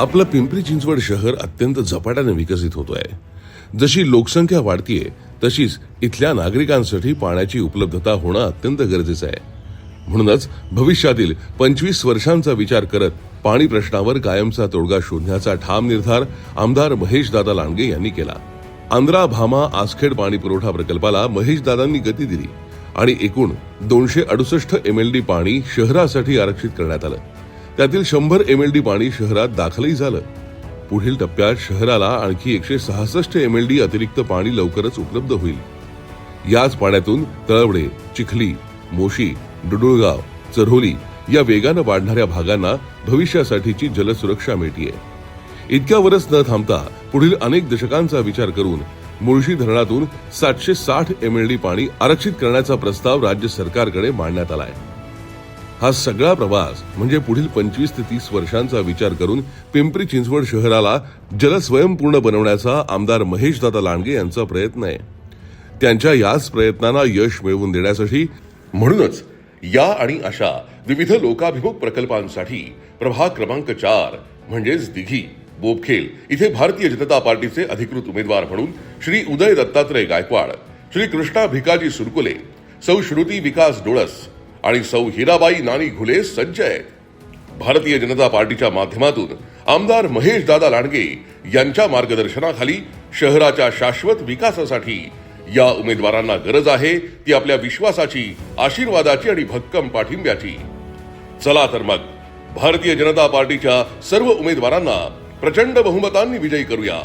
आपलं पिंपरी चिंचवड शहर अत्यंत झपाट्याने विकसित होतो आहे जशी लोकसंख्या वाढतीये तशीच इथल्या नागरिकांसाठी पाण्याची उपलब्धता होणं अत्यंत गरजेचं आहे. म्हणूनच भविष्यातील पंचवीस वर्षांचा विचार करत पाणी प्रश्नावर कायमचा तोडगा शोधण्याचा ठाम निर्धार आमदार महेशदादा लांडगे यांनी केला. आंध्रा भामा आसखेड पाणी पुरवठा प्रकल्पाला महेशदादांनी गती दिली आणि एकूण दोनशे अडुसष्ट एमएलडी पाणी शहरासाठी आरक्षित करण्यात आलं. त्यातील शंभर एमएलडी पाणी शहरात दाखलही झालं. पुढील टप्प्यात शहराला आणखी एकशे सहासष्ट एम एल डी अतिरिक्त पाणी लवकरच उपलब्ध होईल. याच पाण्यातून तळवडे चिखली मोशी डुडुळगाव चरोली या वेगानं वाढणाऱ्या भागांना भविष्यासाठीची जलसुरक्षा मिळतीये. इतक्यावरच न थांबता पुढील अनेक दशकांचा विचार करून मुळशी धरणातून सातशे साठ एम एल डी पाणी आरक्षित करण्याचा प्रस्ताव राज्य सरकारकडे मांडण्यात आला आहे हा सगळा प्रवास म्हणजे पुढील पंचवीस ते तीस वर्षांचा विचार करून पिंपरी चिंचवड शहराला जलस्वयंपूर्ण बनवण्याचा आमदार महेशदादा लांडगे यांचा प्रयत्न आहे. त्यांच्या याच प्रयत्नांना यश मिळवून देण्यासाठी म्हणूनच या आणि अशा विविध लोकाभिमुख प्रकल्पांसाठी प्रभाग क्रमांक चार म्हणजेच दिघी बोबखेल इथे भारतीय जनता पार्टीचे अधिकृत उमेदवार म्हणून श्री उदय दत्तात्रय गायकवाड श्री कृष्णा भिकाजी सुरकुले सौ श्रुती विकास डोळस आणि सौ हिराबाई नानी घुले सज्ज आहेत भारतीय जनता पार्टीच्या माध्यमातून आमदार महेश दादा लांडगे यांच्या मार्गदर्शनाखाली शहराच्या शाश्वत विकासासाठी या उमेदवारांना गरज आहे ती आपल्या विश्वासाची आशीर्वादाची आणि भक्कम पाठिंब्याची. चला तर मग भारतीय जनता पार्टीच्या सर्व उमेदवारांना प्रचंड बहुमतांनी विजयी करूया.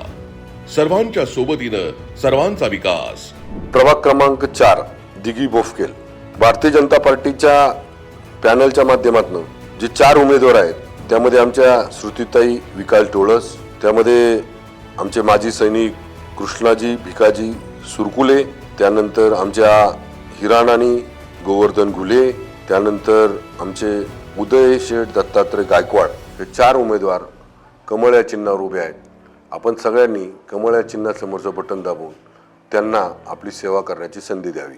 सर्वांच्या सोबतीनं सर्वांचा विकास. प्रभाग क्रमांक चार दिगी बोफकेल. भारतीय जनता पार्टीच्या पॅनलच्या माध्यमातून जे चार उमेदवार आहेत त्यामध्ये आमच्या श्रुतीताई विकास टोळस त्यामध्ये आमचे माजी सैनिक कृष्णाजी भिकाजी सुरकुले त्यानंतर आमच्या हिराणानी गोवर्धन घुले त्यानंतर आमचे उदय शेठ दत्तात्रय गायकवाड हे चार उमेदवार कमळ या चिन्हावर उभे आहेत. आपण सगळ्यांनी कमळ या चिन्हासमोरचं बटन दाबून त्यांना आपली सेवा करण्याची संधी द्यावी.